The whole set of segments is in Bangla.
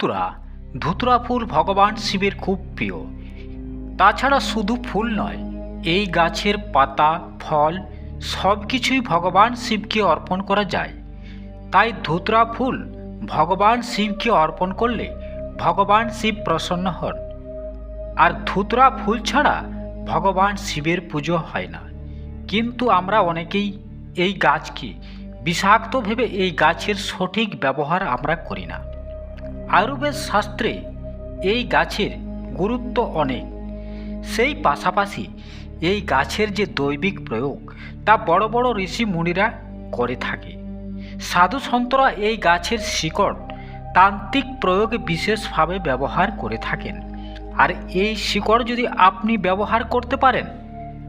ধুতরা ধুতরা ফুল ভগবান শিবের খুব প্রিয়। তাছাড়া শুধু ফুল নয়, এই গাছের পাতা, ফল সব কিছুই ভগবান শিবকে অর্পণ করা যায়। তাই ধুতরা ফুল ভগবান শিবকে অর্পণ করলে ভগবান শিব প্রসন্ন হন। আর ধুতরা ফুল ছাড়া ভগবান শিবের পুজো হয় না। কিন্তু আমরা অনেকেই এই গাছকে বিষাক্ত ভেবে এই গাছের সঠিক ব্যবহার আমরা করি না। আয়ুর্বেদ শাস্ত্রে এই গাছের গুরুত্ব অনেক। সেই পাশাপাশি এই গাছের যে দৈবিক প্রয়োগ, তা বড় বড় ঋষি মুনিরা করে থাকে। সাধু সন্তরা এই গাছের শিকড় তান্ত্রিক প্রয়োগে বিশেষভাবে ব্যবহার করে থাকেন। আর এই শিকড় যদি আপনি ব্যবহার করতে পারেন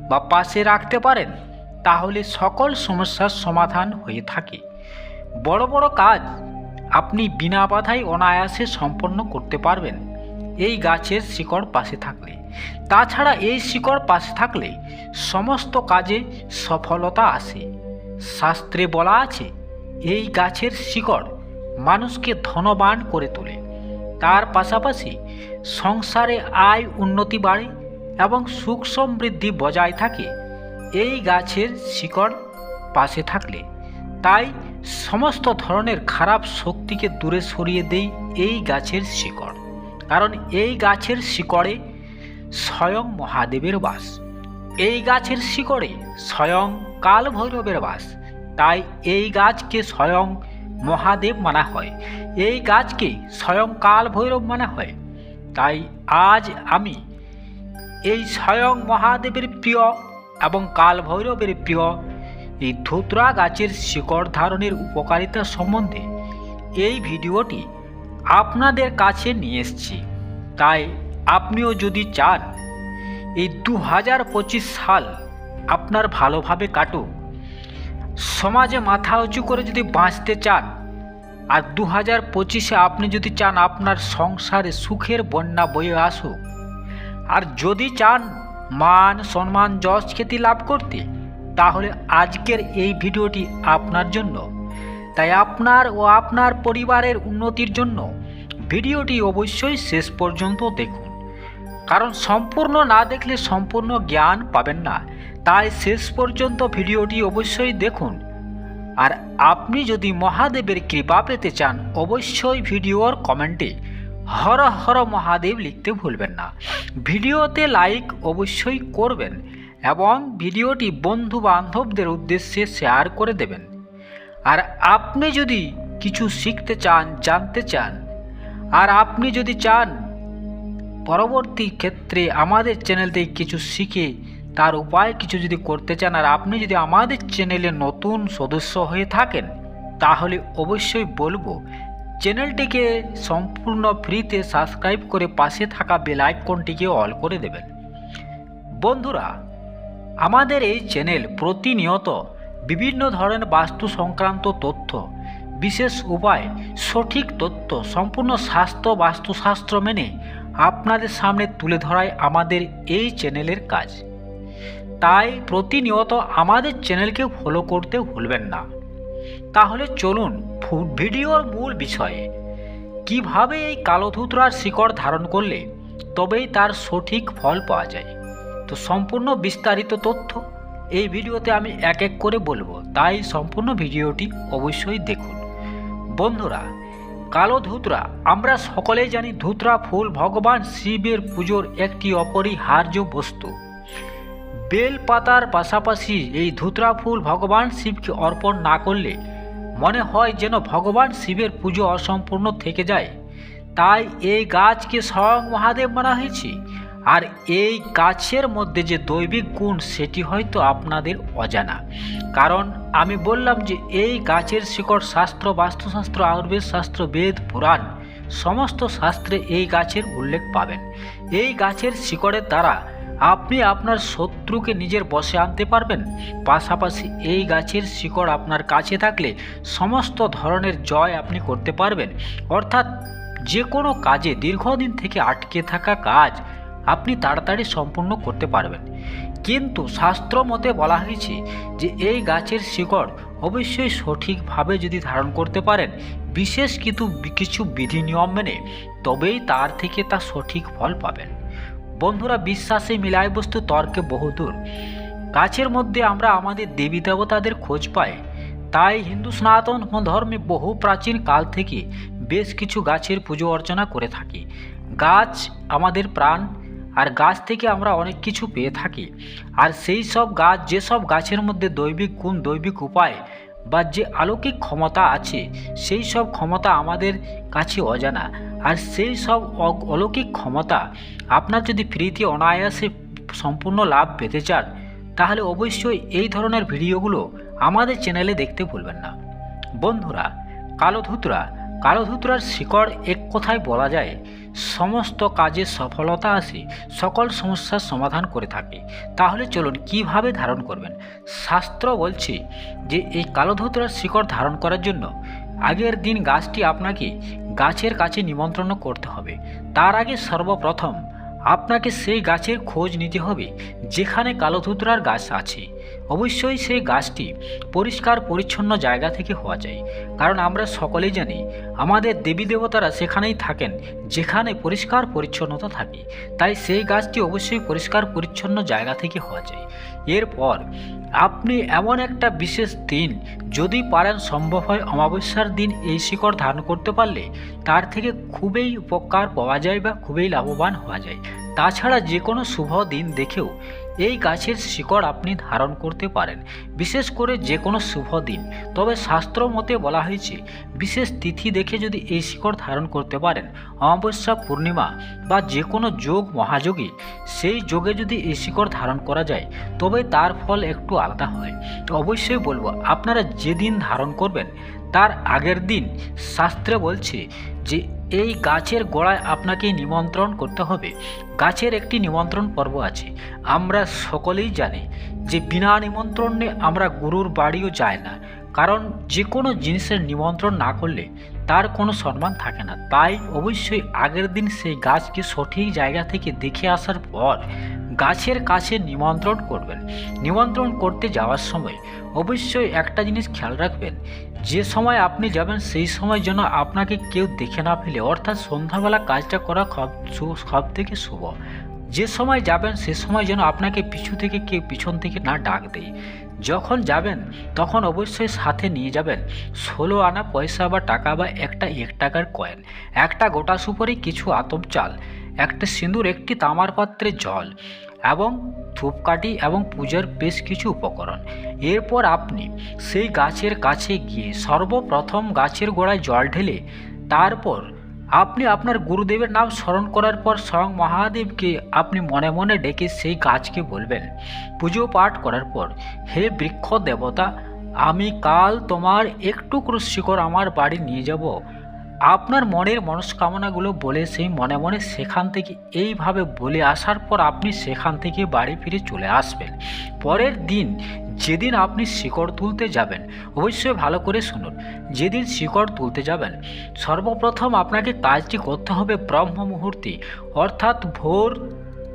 বা পাশে রাখতে পারেন, তাহলে সকল সমস্যার সমাধান হয়ে থাকে। বড় বড় কাজ আপনি বিনা বাধায় অনায়াসে সম্পন্ন করতে পারবেন। এই গাছের শিকড় পাশে থাকলে। তাছাড়া এই শিকড় পাশে থাকলে সমস্ত কাজে সফলতা আসে। শাস্ত্রে বলা আছে, এই গাছের শিকড় মানুষকে ধনবান করে তোলে। তার পাশাপাশি সংসারে আয় উন্নতি বাড়ে এবং সুখ সমৃদ্ধি বজায় থাকে। এই গাছের শিকড় পাশে থাকলে। তাই সমস্ত ধরনের খারাপ শক্তিকে দূরে সরিয়ে দেই এই গাছের শিকড়। কারণ এই গাছের শিকড়ে স্বয়ং মহাদেবের বাস। এই গাছের শিকড়ে স্বয়ং কাল ভৈরবের বাস। তাই এই গাছকে স্বয়ং মহাদেব মানা হয়। এই গাছকে স্বয়ং কাল ভৈরব মানা হয়। তাই আজ আমি এই স্বয়ং মহাদেবের প্রিয় এবং কাল ভৈরবের প্রিয় এই ধুতরা গাছের শিকড় ধারণের উপকারিতা সম্বন্ধে এই ভিডিওটি আপনাদের কাছে নিয়ে এসেছি। তাই আপনিও যদি চান, এই দু হাজার পঁচিশ সাল আপনার ভালোভাবে কাটুক। সমাজে মাথা উঁচু করে যদি বাঁচতে চান, আর দু হাজার পঁচিশে আপনি যদি চান আপনার সংসারে সুখের বন্যা বয়ে আসুক, আর যদি চান মান, সম্মান, যশ, খ্যাতি লাভ করতে তাহলে আজকের এই ভিডিওটি আপনার জন্য। তাই আপনার ও আপনার পরিবারের উন্নতির জন্য ভিডিওটি অবশ্যই শেষ পর্যন্ত দেখুন। কারণ সম্পূর্ণ না দেখলে সম্পূর্ণ জ্ঞান পাবেন না। তাই শেষ পর্যন্ত ভিডিওটি অবশ্যই দেখুন। আর আপনি যদি মহাদেবের কৃপা পেতে চান, অবশ্যই ভিডিওর কমেন্টে হর হর মহাদেব লিখতে ভুলবেন না। ভিডিওতে লাইক অবশ্যই করবেন। এবং ভিডিওটি বন্ধু বান্ধবদের উদ্দেশ্যে শেয়ার করে দেবেন। আর আপনি যদি কিছু শিখতে চান, জানতে চান, আর আপনি যদি চান পরবর্তী ক্ষেত্রে আমাদের চ্যানেল থেকে কিছু শিখে তার উপায় কিছু যদি করতে চান, আর আপনি যদি আমাদের চ্যানেলে নতুন সদস্য হয়ে থাকেন, তাহলে অবশ্যই বলব, চ্যানেলটিকে সম্পূর্ণ ফ্রিতে সাবস্ক্রাইব করে পাশে থাকা বেল আইকনটিকে অল করে দেবেন। বন্ধুরা আমাদের এই চ্যানেল প্রতিনিয়ত বিভিন্ন ধরনের বাস্তু সংক্রান্ত তথ্য, বিশেষ উপায়, সঠিক তথ্য, সম্পূর্ণ স্বাস্থ্য বাস্তুশাস্ত্র মেনে আপনাদের সামনে তুলে ধরাই আমাদের এই চ্যানেলের কাজ। তাই প্রতিনিয়ত আমাদের চ্যানেলকে ফলো করতে ভুলবেন না। তাহলে চলুন ভিডিওর মূল বিষয়ে। কীভাবে এই কালোধুতরার শিকড় ধারণ করলে তবেই তার সঠিক ফল পাওয়া যায়? তো সম্পূর্ণ বিস্তারিত তথ্য এই ভিডিওতে আমি এক এক করে বলব। তাই সম্পূর্ণ ভিডিওটি অবশ্যই দেখুন। বন্ধুরা, কালো ধুতরা, আমরা সকলেই জানি ধুতরা ফুল ভগবান শিবের পুজোর একটি অপরিহার্য বস্তু। বেল পাতার পাশাপাশি এই ধুতরা ফুল ভগবান শিবকে অর্পণ না করলে মনে হয় যেন ভগবান শিবের পুজো অসম্পূর্ণ থেকে যায়। তাই এই গাছকে স্বয়ং মহাদেব মানা হয়েছে। আর এই গাছের মধ্যে যে দৈবিক গুণ, সেটি হয়তো আপনাদের অজানা। কারণ আমি বললাম যে এই গাছের শিকড় শাস্ত্র, বাস্তুশাস্ত্র, আয়ুর্বেদ শাস্ত্র, বেদ, পুরাণ, সমস্ত শাস্ত্রে এই গাছের উল্লেখ পাবেন। এই গাছের শিকড়ের দ্বারা আপনি আপনার শত্রুকে নিজের বশে আনতে পারবেন। পাশাপাশি এই গাছের শিকড় আপনার কাছে থাকলে সমস্ত ধরনের জয় আপনি করতে পারবেন। অর্থাৎ যে কোনো কাজে দীর্ঘদিন থেকে আটকে থাকা কাজ আপনি তাড়াতাড়ি সম্পূর্ণ করতে পারবেন। কিন্তু শাস্ত্র মতে বলা হয়েছে যে এই গাছের শিকড় অবশ্যই সঠিকভাবে যদি ধারণ করতে পারেন, বিশেষ কিন্তু কিছু বিধি নিয়ম মেনে, তবেই তার থেকে তা সঠিক ফল পাবেন। বন্ধুরা, বিশ্বাসে মিলায় বস্তু তর্কে বহুদূর। গাছের মধ্যে আমরা আমাদের দেবী দেবতাদের খোঁজ পাই। তাই হিন্দু সনাতন ধর্মে বহু প্রাচীন কাল থেকে বেশ কিছু গাছের পুজো অর্চনা করে থাকি। গাছ আমাদের প্রাণ আর গাছ থেকে আমরা অনেক কিছু পেয়ে থাকি। আর সেই সব গাছ যেসব গাছের মধ্যে দৈবিক গুণ, দৈবিক উপায় বা যে আলৌকিক ক্ষমতা আছে, সেই সব ক্ষমতা আমাদের কাছে অজানা। আর সেই সব অলৌকিক ক্ষমতা আপনার যদি ফ্রিতে অনায়াসে সম্পূর্ণ লাভ পেতে চান, তাহলে অবশ্যই এই ধরনের ভিডিওগুলো আমাদের চ্যানেলে দেখতে ভুলবেন না। বন্ধুরা, কালোধুতরা, কালোধুতরার শিকড় এক কথায় বলা যায় সমস্ত কাজে সফলতা আসে, সকল সমস্যার সমাধান করে থাকে। তাহলে চলুন কীভাবে ধারণ করবেন? শাস্ত্র বলছে যে, এই কালোধুতরার শিকড় ধারণ করার জন্য আগের দিন গাছটি আপনাকে গাছের কাছে নিমন্ত্রণ করতে হবে। তার আগে সর্বপ্রথম আপনাকে সেই গাছের খোঁজ নিতে হবে, যেখানে কালোধুতরার গাছ আছে। অবশ্যই সেই গাছটি পরিষ্কার পরিচ্ছন্ন জায়গা থেকে হওয়া যায় কারণ আমরা সকলেই জানি, আমাদের দেবী দেবতারা সেখানেই থাকেন, যেখানে পরিষ্কার পরিচ্ছন্নতা থাকে। তাই সেই গাছটি অবশ্যই পরিষ্কার পরিচ্ছন্ন জায়গা থেকে হওয়া যায় এরপর, আপনি এমন একটা বিশেষ দিন যদি পারেন সম্ভব হয় অমাবস্যার দিন এই শিকড় ধারণ করতে পারলে, তার থেকে খুবই উপকার পাওয়া যায় বা খুবই লাভবান হওয়া যায়। তাছাড়া যে কোনো শুভ দিন দেখেও এই গাছের শিকড় আপনি ধারণ করতে পারেন, বিশেষ করে যে কোনো শুভ দিন। তবে শাস্ত্র মতে বলা হয়েছে, বিশেষ তিথি দেখে যদি এই শিকড় ধারণ করতে পারেন, অমাবস্যা পূর্ণিমা বা যে কোনো যোগ মহাযোগী, সেই যোগে যদি এই শিকড় ধারণ করা যায়, তবে তার ফল একটু আলাদা হয়। অবশ্যই বলব, আপনারা যেদিন ধারণ করবেন তার আগের দিন শাস্ত্রে বলছে যে, এই গাছের গোড়ায় আপনাকে নিমন্ত্রণ করতে হবে। গাছের একটি নিমন্ত্রণ পর্ব আছে। আমরা সকলেই জানি যে, বিনা নিমন্ত্রণে আমরা গুরুর বাড়িও যায় না। কারণ যে কোনো জিনিসের নিমন্ত্রণ না করলে তার কোনো সম্মান থাকে না। তাই অবশ্যই আগের দিন সেই গাছকে সঠিক জায়গা থেকে দেখে আসার পর গাছের কাছে নিমন্ত্রণ করবেন। নিমন্ত্রণ করতে যাওয়ার সময় অবশ্যই একটা জিনিস খেয়াল রাখবেন, যে সময় আপনি যাবেন সেই সময় যেন আপনাকে কেউ দেখে না ফেলে। অর্থাৎ সন্ধ্যাবেলা কাজটা করা সব সব থেকে শুভ। যে সময় যাবেন সে সময় যেন আপনাকে পিছু থেকে কেউ পিছন থেকে না ডাক দেয়। যখন যাবেন তখন অবশ্যই সাথে নিয়ে যাবেন ষোলো আনা পয়সা বা টাকা বা একটা এক টাকার কয়েন একটা গোটা সুপারি, কিছু আতপ চাল। একটা সিঁদুর একটি তামার পাত্রে জল এবং ধূপকাঠি এবং পূজার বেশ কিছু উপকরণ। এরপর আপনি সেই গাছের কাছে গিয়ে সর্বপ্রথম গাছের গোড়ায় জল ঢেলে তারপর আপনি আপনার গুরুদেবের নাম স্মরণ করার পর স্বয়ং মহাদেবকে আপনি মনে মনে ডেকে সেই গাছকে বলবেন, পুজো পাঠ করার পর হে বৃক্ষ দেবতা, আমি কাল তোমার একটু শিকড় আমার বাড়ি নিয়ে যাব। আপনার মনের মনস্কামনাগুলো বলে সেই মনে মনে সেখান থেকে এইভাবে বলে আসার পর আপনি সেখান থেকে বাড়ি ফিরে চলে আসবেন। পরের দিন যেদিন আপনি শিকড় তুলতে যাবেন, অবশ্যই ভালো করে শুনুন। যেদিন শিকড় তুলতে যাবেন, সর্বপ্রথম আপনাকে কাজটি করতে হবে ব্রহ্ম মুহূর্তে অর্থাৎ ভোর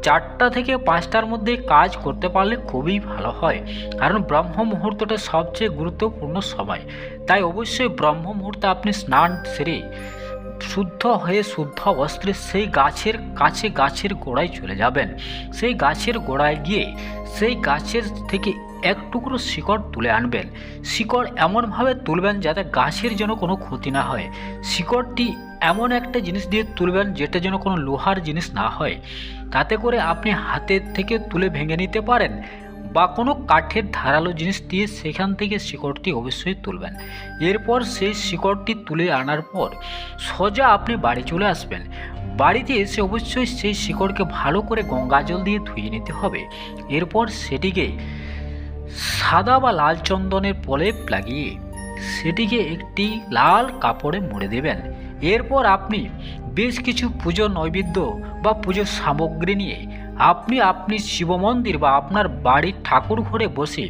চারটা থেকে পাঁচটার মধ্যে কাজ করতে পারলে খুবই ভালো হয়। কারণ ব্রহ্ম মুহূর্তটা সবচেয়ে গুরুত্বপূর্ণ সময়। তাই অবশ্যই ব্রহ্ম মুহূর্তে আপনি স্নান সেরে শুদ্ধ হয়ে শুদ্ধ বস্ত্রে সেই গাছের কাছে গাছের গোড়ায় চলে যাবেন। সেই গাছের গোড়ায় গিয়ে সেই গাছের থেকে এক টুকরো শিকড় তুলে আনবেন। শিকড় এমনভাবে তুলবেন যাতে গাছের যেন কোনো ক্ষতি না হয়। শিকড়টি এমন একটা জিনিস দিয়ে তুলবেন যেটা যেন কোনো লোহার জিনিস না হয়। তাতে করে আপনি হাতের থেকে তুলে ভেঙে নিতে পারেন বা কোনো কাঠের ধারালো জিনিস দিয়ে সেখান থেকে শিকড়টি অবশ্যই তুলবেন। এরপর সেই শিকড়টি তুলে আনার পর সোজা আপনি বাড়ি চলে আসবেন। বাড়িতে এসে অবশ্যই সেই শিকড়কে ভালো করে গঙ্গা জল দিয়ে ধুয়ে নিতে হবে। এরপর সেটিকে সাদা বা লাল চন্দনের প্রলেপ লাগিয়ে সেটিকে একটি লাল কাপড়ে মুড়ে দেবেন। এরপর আপনি বেশ কিছু পুজো নৈবেদ্য বা পুজোর সামগ্রী নিয়ে আপনি আপনি শিব মন্দির বা আপনার বাড়ির ঠাকুর ঘরে বসে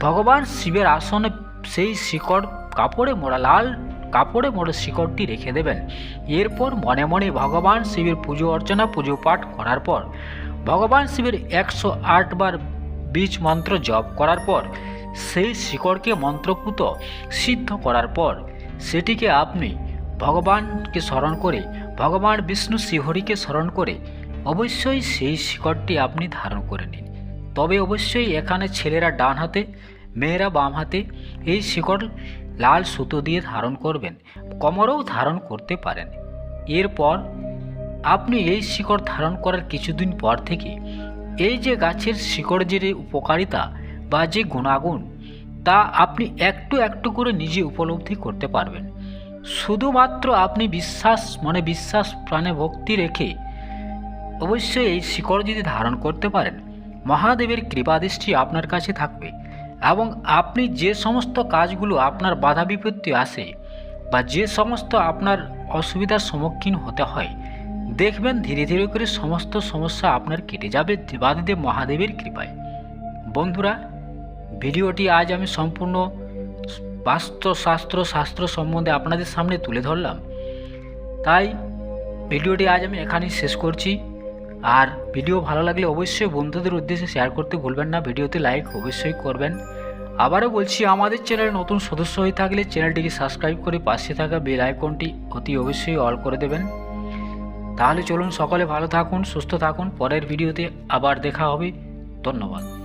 ভগবান শিবের আসনে সেই শিকড় কাপড়ে মোড়া, লাল কাপড়ে মোড়া শিকড়টি রেখে দেবেন। এরপর মনে মনে ভগবান শিবের পুজো অর্চনা, পুজো পাঠ করার পর ভগবান শিবের একশো আট বার বীজ মন্ত্র জপ করার পর, সেই শিকড়কে মন্ত্রপুত সিদ্ধ করার পর, সেটিকে আপনি ভগবানকে স্মরণ করে, ভগবান বিষ্ণু শ্রীহরিকে স্মরণ করে, অবশ্যই সেই শিকড়টি আপনি ধারণ করে নিন। তবে অবশ্যই এখানে ছেলেরা ডান হাতে, মেয়েরা বাম হাতে এই শিকড় লাল সুতো দিয়ে ধারণ করবেন, কোমরেও ধারণ করতে পারেন। এরপর, আপনি এই শিকড় ধারণ করার কিছুদিন পর থেকে এই যে গাছের শিকড় যে উপকারিতা বা যে গুণাগুণ, তা আপনি একটু একটু করে নিজে উপলব্ধি করতে পারবেন। শুধুমাত্র আপনি বিশ্বাস, মনে বিশ্বাস, প্রাণে ভক্তি রেখে অবশ্যই এই শিকড় যদি ধারণ করতে পারেন, মহাদেবের কৃপাদৃষ্টি আপনার কাছে থাকবে এবং আপনি যে সমস্ত কাজগুলো আপনার বাধা বিপত্তি আসে বা যে সমস্ত আপনার অসুবিধার সম্মুখীন হতে হয় দেখবেন ধীরে ধীরে করে সমস্ত সমস্যা আপনার কেটে যাবে দেবাদিদেব মহাদেবের কৃপায়। বন্ধুরা, ভিডিওটি আজ আমি সম্পূর্ণ বাস্তুশাস্ত্র শাস্ত্র সম্বন্ধে আপনাদের সামনে তুলে ধরলাম। তাই ভিডিওটি আজ আমি এখানেই শেষ করছি। আর ভিডিও ভালো লাগলে অবশ্যই বন্ধুদের উদ্দেশ্যে শেয়ার করতে ভুলবেন না। ভিডিওতে লাইক অবশ্যই করবেন। আবারও বলছি, আমাদের চ্যানেলে নতুন সদস্য হয়ে থাকলে চ্যানেলটিকে সাবস্ক্রাইব করে পাশে থাকা বেল আইকনটি অতি অবশ্যই অল করে দেবেন। তাহলে চলুন সকলে ভালো থাকুন সুস্থ থাকুন। পরের ভিডিওতে আবার দেখা হবে। ধন্যবাদ।